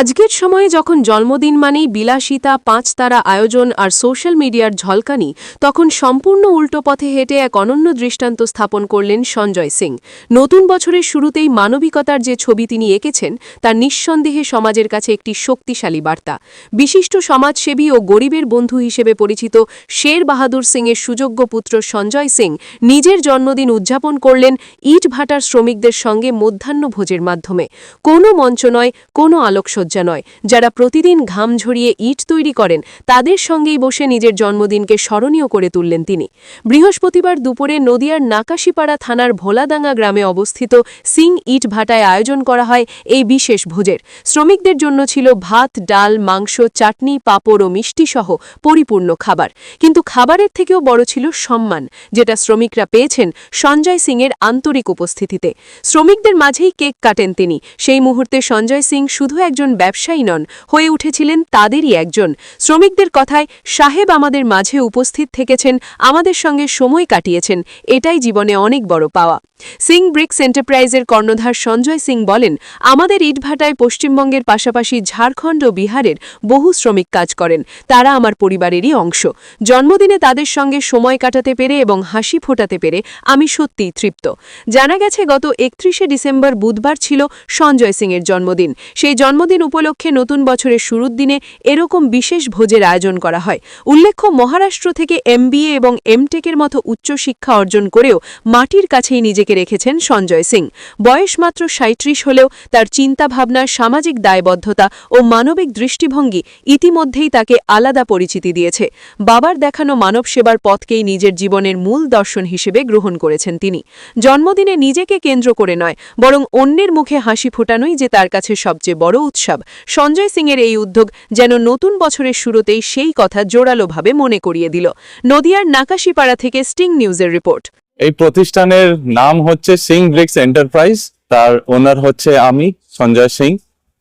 আজকের সময়ে যখন জন্মদিন মানেই বিলাসিতা পাঁচ তারা আয়োজন আর সোশ্যাল মিডিয়ার ঝলকানি, তখন সম্পূর্ণ উল্টো পথে হেঁটে এক অনন্য দৃষ্টান্ত স্থাপন করলেন সঞ্জয় সিং। নতুন বছরের শুরুতেই মানবিকতার যে ছবি তিনি এঁকেছেন, তার নিঃসন্দেহে সমাজের কাছে একটি শক্তিশালী বার্তা। বিশিষ্ট সমাজসেবী ও গরিবের বন্ধু হিসেবে পরিচিত শের বাহাদুর সিংয়ের সুযোগ্য পুত্র সঞ্জয় সিং নিজের জন্মদিন উদযাপন করলেন ইট ভাটার শ্রমিকদের সঙ্গে মধ্যাহ্ন ভোজের মাধ্যমে। কোনো মঞ্চ নয়, কোনো আলোকসজ্জা। নয়। যারা প্রতিদিন ঘাম ঝরিয়ে ইট তৈরি করেন, তাদের সঙ্গেই বসে নিজের জন্মদিনকে স্মরণীয় করে তুললেন তিনি। বৃহস্পতিবার দুপুরে নদিয়ার নাকাশিপাড়া থানার ভোলাদাঙ্গা গ্রামে অবস্থিত সিং ইট ভাটায় আয়োজন করা হয় এই বিশেষ ভোজের। শ্রমিকদের জন্য ছিল ভাত, ডাল, মাংস, চাটনি, পাঁপড় ও মিষ্টি সহ পরিপূর্ণ খাবার। কিন্তু খাবারের থেকেও বড় ছিল সম্মান, যেটা শ্রমিকরা পেয়েছেন সঞ্জয় সিংয়ের আন্তরিক উপস্থিতিতে। শ্রমিকদের মাঝেই কেক কাটেন তিনি। সেই মুহূর্তে সঞ্জয় সিং শুধু একজন ব্যবসায়ী নন, হয়ে উঠেছিলেন তাদেরই একজন। শ্রমিকদের কথায় সাহেব আমাদের মাঝে উপস্থিত থেকেছেন, আমাদের সঙ্গে সময় কাটিয়েছেন, এটাই জীবনে অনেক বড় পাওয়া। সিং ব্রিক্স এন্টারপ্রাইজের কর্ণধার সঞ্জয় সিং বলেন, আমাদের ইটভাটায় পশ্চিমবঙ্গের পাশাপাশি ঝাড়খণ্ড ও বিহারের বহু শ্রমিক কাজ করেন। তারা আমার পরিবারেরই অংশ। জন্মদিনে তাদের সঙ্গে সময় কাটাতে পেরে এবং হাসি ফোটাতে পেরে আমি সত্যিই তৃপ্ত। জানা গেছে, গত একত্রিশে ডিসেম্বর বুধবার ছিল সঞ্জয় সিংয়ের জন্মদিন। সেই জন্মদিন উপলক্ষে নতুন বছরের শুরুর দিনে এরকম বিশেষ ভোজের আয়োজন করা হয়। উল্লেখ্য, মহারাষ্ট্র থেকে এমবিএ এবং এমটেকের মতো উচ্চশিক্ষা অর্জন করেও মাটির কাছেই নিজেকে রেখেছেন সঞ্জয় সিং। বয়স মাত্র সাঁত্রিশ হলেও তার চিন্তাভাবনা সামাজিক দায়বদ্ধতা ও মানবিক দৃষ্টিভঙ্গি ইতিমধ্যেই তাকে আলাদা পরিচিতি দিয়েছে। বাবার দেখানো মানব সেবার পথকেই নিজের জীবনের মূল দর্শন হিসেবে গ্রহণ করেছেন তিনি। জন্মদিনে নিজেকে কেন্দ্র করে নয়, বরং অন্যের মুখে হাসি ফোটানোই যে তার কাছে সবচেয়ে বড় উৎসব। সঞ্জয় সিংয়ের এই উদ্যোগ যেন নতুন বছরের শুরুতেই সেই কথা জোরালোভাবে মনে করিয়ে দিল। নদিয়ার নাকাশিপাড়া থেকে স্টিং নিউজের রিপোর্ট। এই প্রতিষ্ঠানের নাম হচ্ছে সিং ব্রিক্স এন্টারপ্রাইজ, তার ওনার হচ্ছে আমি, সঞ্জয় সিং।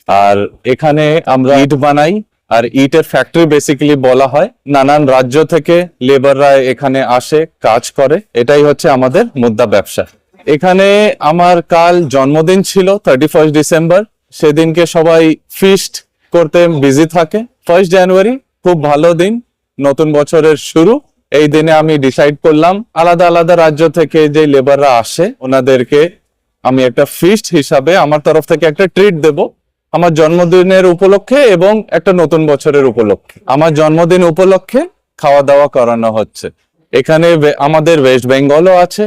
আর এখানে আমরা ইট বানাই, আর ইটের ফ্যাক্টরি বেসিক্যালি বলা হয়। নানান রাজ্য থেকে লেবাররা এখানে আসে, কাজ করে। এটাই হচ্ছে আমাদের মুদ্রা ব্যবসা। এখানে আমার কাল জন্মদিন ছিল থার্টি ফার্স্ট ডিসেম্বর সেদিনকে সবাই ফিস্ট করতে বিজি থাকে। ফার্স্ট জানুয়ারি খুব ভালো দিন। নতুন বছরের শুরু। এই দিনে আমি ডিসাইড করলাম আলাদা আলাদা রাজ্য থেকে যে লেবাররা আসে, ওনাদেরকে আমি একটা ফিস্ট হিসাবে আমার তরফ থেকে একটা ট্রিট দেব আমার জন্মদিনের উপলক্ষে এবং একটা নতুন বছরের উপলক্ষে। আমার জন্মদিন উপলক্ষে খাওয়া দাওয়া করানো হচ্ছে। এখানে আমাদের ওয়েস্ট বেঙ্গলও আছে,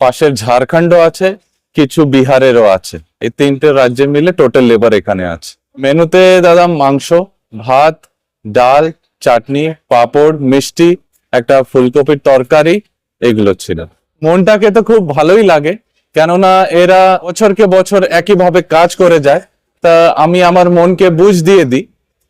পাশের ঝাড়খণ্ডও আছে, কিছু বিহারেরও আছে। এই তিনটে রাজ্যে মিলে টোটাল লেবার এখানে আছে। মেনুতে দাদা মাংস, ভাত, ডাল, চাটনি, পাঁপড়, মিষ্টি একটা ফুলকপির তরকারি, এগুলো ছিল। মনটাকে তো খুব ভালোই লাগে, কেননা এরা বছরকে বছর একইভাবে কাজ করে যায়। তা আমি আমার মনকে বুঝ দিয়ে দিই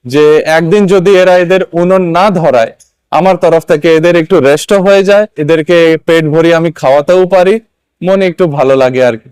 যে একদিন যদি এরা এদের উনুন না ধরায়, আমার তরফ থেকে এদের একটু রেস্টও হয়ে যায়, এদেরকে পেট ভরিয়ে আমি খাওয়াতেও পারি, মনে একটু ভালো লাগে আর কি।